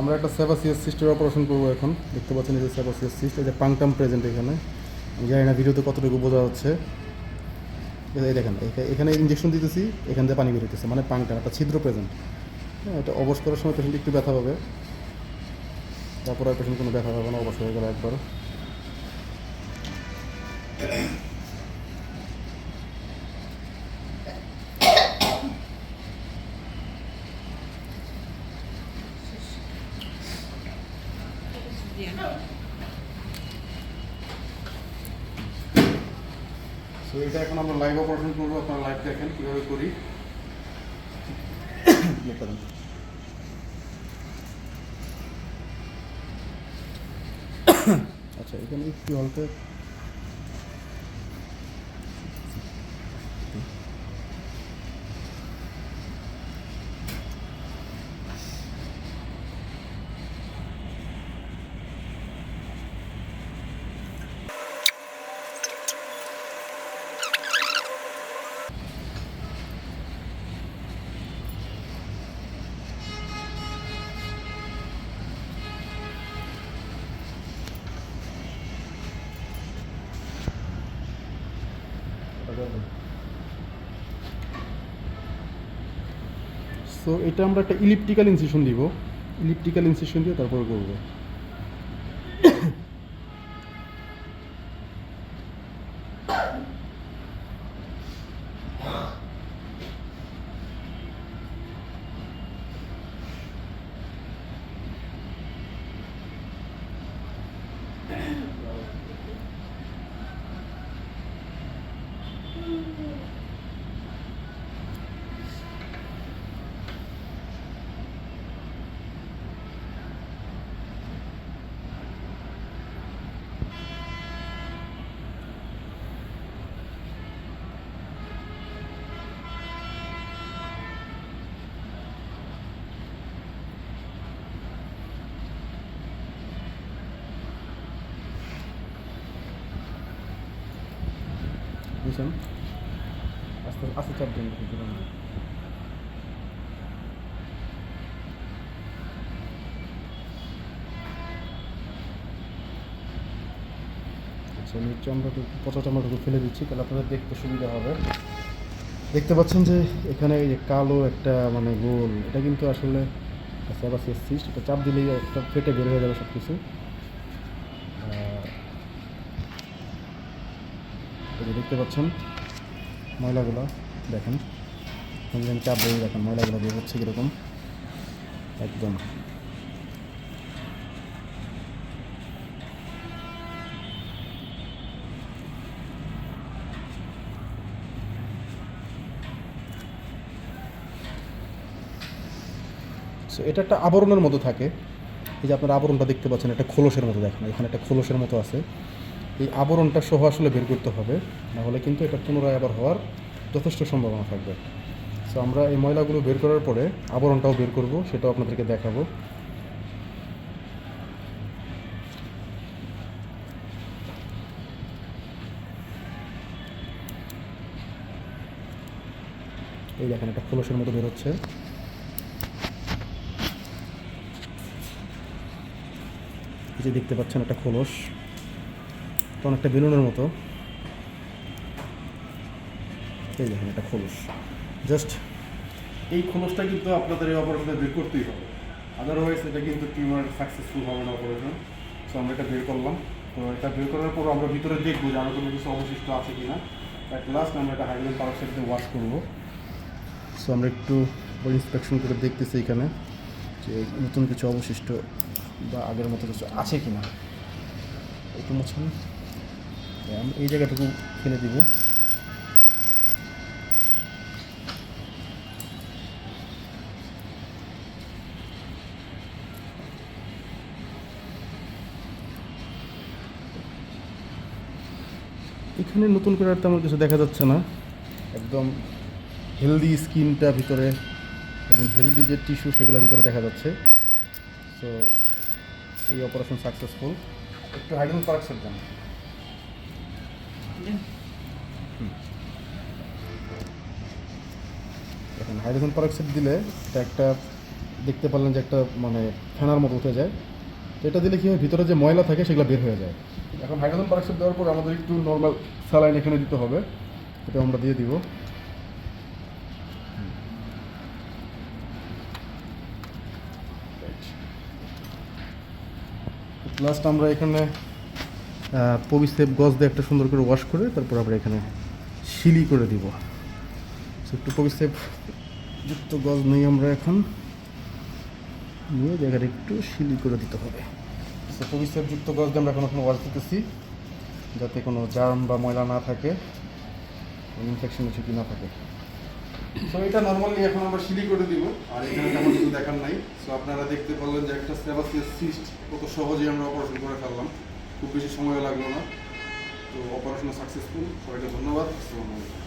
আমরা একটা sebaceous সিস্টের operation করব এখন। দেখতে পাচ্ছেন এই যে সেবাসিয়াস সিস্ট এই যে পাংটাম প্রেজেন্ট এখানে। আমি জানি না ভিডিওতে কতটুকু বোঝা হচ্ছে এই দেখেন এখানে ইঞ্জেকশন দিতেছি, এখান থেকে পানি বেরোতেছে মানে পাংটাম, একটা ছিদ্র প্রেজেন্ট। হ্যাঁ এটা অবশ করার সময় পেশেন্ট একটু ব্যথা পাবে তারপর পেশেন্ট কোনো ব্যথা পাবে না, অবশ হয়ে গেলে একবার। সো এটা এখন আমরা লাইভ অপারেশন করব, আপনারা লাইভ দেখেন কীভাবে করি। আচ্ছা এখানে একটু হালকা সো এটা আমরা একটা ইলিপটিক্যাল ইনসেশন দিব। ইলিপটিক্যাল ইনসেশন দিয়ে তারপর করব। বুঝছেন আস্তে আস্তে চাপ দিন আচ্ছা আমি চামড়াটুকু পচা চামড়াটুকু ফেলে দিচ্ছি তাহলে আপনাদের দেখতে সুবিধা হবে। দেখতে পাচ্ছেন যে এখানে এই যে কালো একটা মানে গোল এটা কিন্তু আসলে সেবাসিয়াস সিস্ট এটা চাপ দিলেই একটা ফেটে বের হয়ে যাবে সব কিছু এই দেখতে পাচ্ছেন, ময়লাগুলো দেখেন। এখানে চাপ দিয়ে দেখেন ময়লাগুলো বের হচ্ছে কীরকম। একদম। সো এটা একটা আবরণের মতো থাকে। এই যে আপনার আবরণটা দেখতে পাচ্ছেন একটা খোলসের মতো দেখেন। এখানে একটা খোলসের মতো আছে। এই আবরণটা সহ আসলে বের করতে হবে নাহলে কিন্তু এটা পুনরায় আবার হওয়ার যথেষ্ট সম্ভাবনা থাকবে। সো আমরা এই ময়লাগুলো বের করার পরে আবরণটাও বের করব, সেটাও আপনাদেরকে দেখাবো। এই দেখেন, একটা খোলসের মতো বেরোচ্ছে এই যে দেখতে পাচ্ছেন একটা খোলস। তো অনেকটা বেলুনের মতো। এই দেখেন, একটা খোলস। জাস্ট এই খোলসটা কিন্তু আপনাদের এই অপারেশনে বের করতেই হবে। আদারওয়াইজ এটা কিন্তু টিউমার সাকসেসফুল হবে না অপারেশন সো আমরা এটা বের করলাম। তো, এটা বের করার পর আমরা ভিতরে দেখব যে আরও কোনো কিছু অবশিষ্ট আছে কি না অ্যাট লাস্ট আমরা এটা হাইড্রোজেন পারক্সাইড দিয়ে ওয়াশ করব। সো আমরা একটু ইন্সপেকশন করে দেখতেছি এখানে যে নতুন কিছু অবশিষ্ট বা আগের মতো কিছু আছে কি না একটু মুছুন। আমরা এই জায়গাটুকু ফেলে দিব। এখানে নতুন করে আর তেমন কিছু দেখা যাচ্ছে না। একদম হেলদি স্কিনটা ভিতরে এবং হেলদি যে টিস্যু সেগুলো ভিতরে দেখা যাচ্ছে। সো এই অপারেশন সাকসেসফুল একটু হাইড্রোজেন পারক্সাইড দেন। দেখেন হাইড্রোজেন পারক্সাইড দিলে এটা একটা দেখতে পারলেন যে একটা মানে ফেনার মতো উঠে যায়। তো এটা দিলে কি হয়, ভিতরে যে ময়লা থাকে সেগুলো বের হয়ে যায়। এখন হাইড্রোজেন পারক্সাইড দেওয়ার পর আমাদের একটু নর্মাল স্যালাইন এখানে দিতে হবে। এটা আমরা দিয়ে দিব। লাস্ট আমরা এখানে পবিসেপ গজ দিয়ে একটা সুন্দর করে ওয়াশ করে তারপর আমরা এখানে শিলি করে দিব। একটু পবিসেপ যুক্ত গজ নেই আমরা এখন। নিয়ে জায়গাটা একটু শিলি করে দিতে হবে। পবিসেপ যুক্ত গজ দিয়ে আমরা এখন এখন ওয়াশ দিতেছি যাতে কোনো জার্ম বা ময়লা না থাকে ইনফেকশন ঝুঁকি না থাকে। সো এটা নর্মালি এখন আমরা শিলি করে দিব, আর এখানে তেমন কিছু দেখার নাই। সো আপনারা দেখতে পারলেন যে একটা সেবাসিয়াস সিস্ট কত সহজেই আমরা অপারেশন করে ফেললাম। খুব বেশি সময় লাগল না। তো অপারেশন সাকসেসফুল সবাইকে ধন্যবাদ। আসসালামু আলাইকুম।